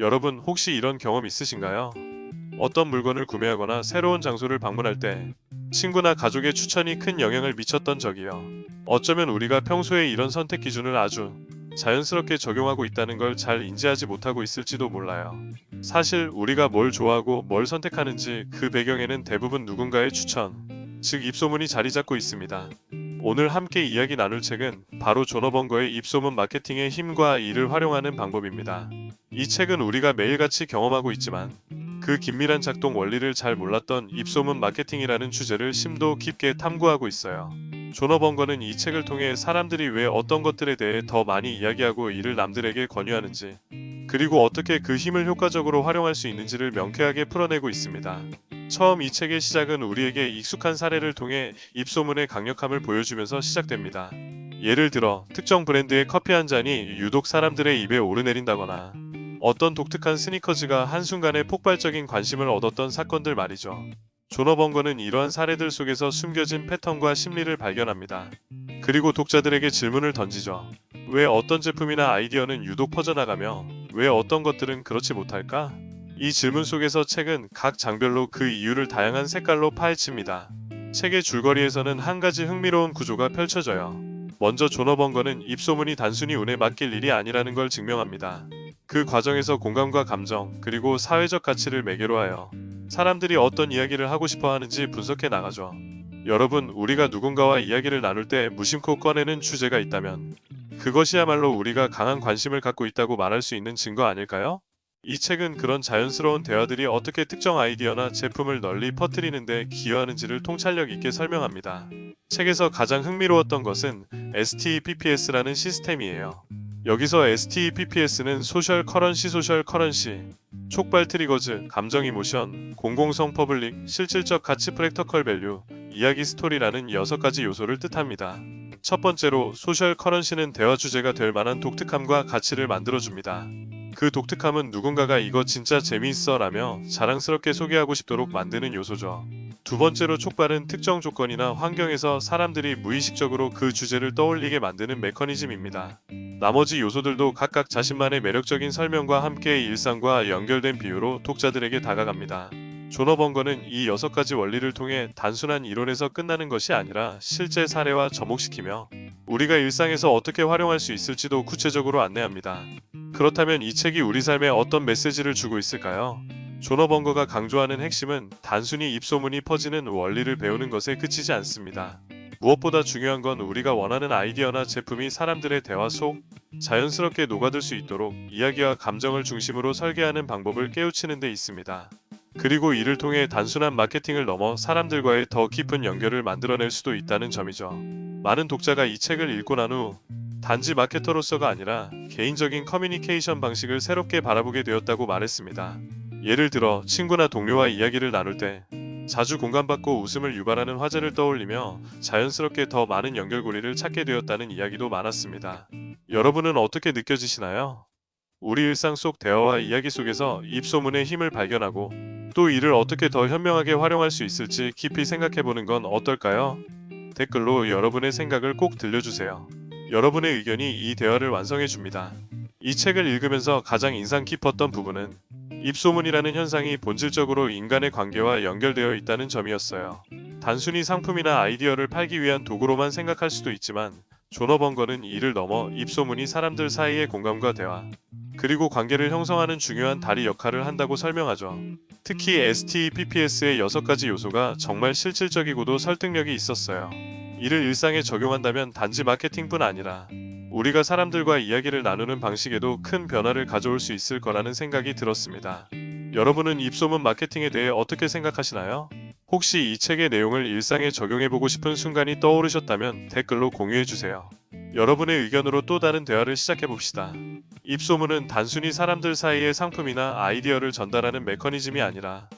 여러분 혹시 이런 경험 있으신가요? 어떤 물건을 구매하거나 새로운 장소를 방문할 때 친구나 가족의 추천이 큰 영향을 미쳤던 적이요. 어쩌면 우리가 평소에 이런 선택 기준을 아주 자연스럽게 적용하고 있다는 걸 잘 인지하지 못하고 있을지도 몰라요. 사실 우리가 뭘 좋아하고 뭘 선택하는지 그 배경에는 대부분 누군가의 추천, 즉 입소문이 자리 잡고 있습니다. 오늘 함께 이야기 나눌 책은 바로 존어번거의 입소문 마케팅의 힘과 이를 활용하는 방법입니다. 이 책은 우리가 매일같이 경험하고 있지만 그 긴밀한 작동 원리를 잘 몰랐던 입소문 마케팅이라는 주제를 심도 깊게 탐구하고 있어요. 존어번거는 이 책을 통해 사람들이 왜 어떤 것들에 대해 더 많이 이야기하고 이를 남들에게 권유하는지 그리고 어떻게 그 힘을 효과적으로 활용할 수 있는지를 명쾌하게 풀어내고 있습니다. 처음 이 책의 시작은 우리에게 익숙한 사례를 통해 입소문의 강력함을 보여주면서 시작됩니다. 예를 들어 특정 브랜드의 커피 한 잔이 유독 사람들의 입에 오르내린다거나 어떤 독특한 스니커즈가 한순간에 폭발적인 관심을 얻었던 사건들 말이죠. 존어번거는 이러한 사례들 속에서 숨겨진 패턴과 심리를 발견합니다. 그리고 독자들에게 질문을 던지죠. 왜 어떤 제품이나 아이디어는 유독 퍼져나가며 왜 어떤 것들은 그렇지 못할까? 이 질문 속에서 책은 각 장별로 그 이유를 다양한 색깔로 파헤칩니다. 책의 줄거리에서는 한 가지 흥미로운 구조가 펼쳐져요. 먼저 존어번거는 입소문이 단순히 운에 맡길 일이 아니라는 걸 증명합니다. 그 과정에서 공감과 감정, 그리고 사회적 가치를 매개로 하여 사람들이 어떤 이야기를 하고 싶어 하는지 분석해 나가죠. 여러분, 우리가 누군가와 이야기를 나눌 때 무심코 꺼내는 주제가 있다면 그것이야말로 우리가 강한 관심을 갖고 있다고 말할 수 있는 증거 아닐까요? 이 책은 그런 자연스러운 대화들이 어떻게 특정 아이디어나 제품을 널리 퍼뜨리는데 기여하는지를 통찰력 있게 설명합니다. 책에서 가장 흥미로웠던 것은 STPPS라는 시스템이에요. 여기서 STPPS는 소셜 커런시 소셜 커런시, 촉발 트리거즈, 감정 이모션, 공공성 퍼블릭, 실질적 가치 프랙터컬 밸류, 이야기 스토리라는 6가지 요소를 뜻합니다. 첫 번째로 소셜 커런시는 대화 주제가 될 만한 독특함과 가치를 만들어줍니다. 그 독특함은 누군가가 이거 진짜 재미있어 라며 자랑스럽게 소개하고 싶도록 만드는 요소죠. 두 번째로 촉발은 특정 조건이나 환경에서 사람들이 무의식적으로 그 주제를 떠올리게 만드는 메커니즘입니다. 나머지 요소들도 각각 자신만의 매력적인 설명과 함께 일상과 연결된 비유로 독자들에게 다가갑니다. 존어번거는 이 여섯 가지 원리를 통해 단순한 이론에서 끝나는 것이 아니라 실제 사례와 접목시키며 우리가 일상에서 어떻게 활용할 수 있을지도 구체적으로 안내합니다. 그렇다면 이 책이 우리 삶에 어떤 메시지를 주고 있을까요? 존어번거가 강조하는 핵심은 단순히 입소문이 퍼지는 원리를 배우는 것에 그치지 않습니다. 무엇보다 중요한 건 우리가 원하는 아이디어나 제품이 사람들의 대화 속 자연스럽게 녹아들 수 있도록 이야기와 감정을 중심으로 설계하는 방법을 깨우치는 데 있습니다. 그리고 이를 통해 단순한 마케팅을 넘어 사람들과의 더 깊은 연결을 만들어낼 수도 있다는 점이죠. 많은 독자가 이 책을 읽고 난 후 단지 마케터로서가 아니라 개인적인 커뮤니케이션 방식을 새롭게 바라보게 되었다고 말했습니다. 예를 들어 친구나 동료와 이야기를 나눌 때 자주 공감받고 웃음을 유발하는 화제를 떠올리며 자연스럽게 더 많은 연결고리를 찾게 되었다는 이야기도 많았습니다. 여러분은 어떻게 느껴지시나요? 우리 일상 속 대화와 이야기 속에서 입소문의 힘을 발견하고 또 이를 어떻게 더 현명하게 활용할 수 있을지 깊이 생각해 보는 건 어떨까요? 댓글로 여러분의 생각을 꼭 들려주세요. 여러분의 의견이 이 대화를 완성해 줍니다. 이 책을 읽으면서 가장 인상 깊었던 부분은 입소문이라는 현상이 본질적으로 인간의 관계와 연결되어 있다는 점이었어요. 단순히 상품이나 아이디어를 팔기 위한 도구로만 생각할 수도 있지만 존어번거는 이를 넘어 입소문이 사람들 사이의 공감과 대화, 그리고 관계를 형성하는 중요한 다리 역할을 한다고 설명하죠. 특히 STPPS의 6가지 요소가 정말 실질적이고도 설득력이 있었어요. 이를 일상에 적용한다면 단지 마케팅뿐 아니라 우리가 사람들과 이야기를 나누는 방식에도 큰 변화를 가져올 수 있을 거라는 생각이 들었습니다. 여러분은 입소문 마케팅에 대해 어떻게 생각하시나요? 혹시 이 책의 내용을 일상에 적용해보고 싶은 순간이 떠오르셨다면 댓글로 공유해주세요. 여러분의 의견으로 또 다른 대화를 시작해봅시다. 입소문은 단순히 사람들 사이의 상품이나 아이디어를 전달하는 메커니즘이 아니라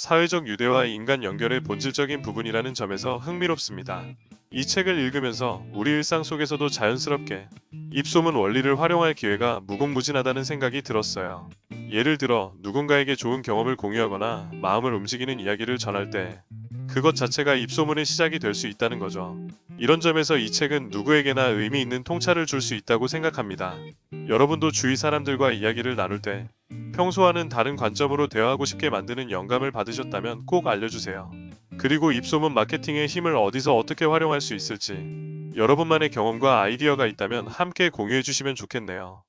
사회적 유대와 인간 연결의 본질적인 부분이라는 점에서 흥미롭습니다. 이 책을 읽으면서 우리 일상 속에서도 자연스럽게 입소문 원리를 활용할 기회가 무궁무진하다는 생각이 들었어요. 예를 들어 누군가에게 좋은 경험을 공유하거나 마음을 움직이는 이야기를 전할 때 그것 자체가 입소문의 시작이 될 수 있다는 거죠. 이런 점에서 이 책은 누구에게나 의미 있는 통찰을 줄 수 있다고 생각합니다. 여러분도 주위 사람들과 이야기를 나눌 때 평소와는 다른 관점으로 대화하고 싶게 만드는 영감을 받으셨다면 꼭 알려주세요. 그리고 입소문 마케팅의 힘을 어디서 어떻게 활용할 수 있을지 여러분만의 경험과 아이디어가 있다면 함께 공유해 주시면 좋겠네요.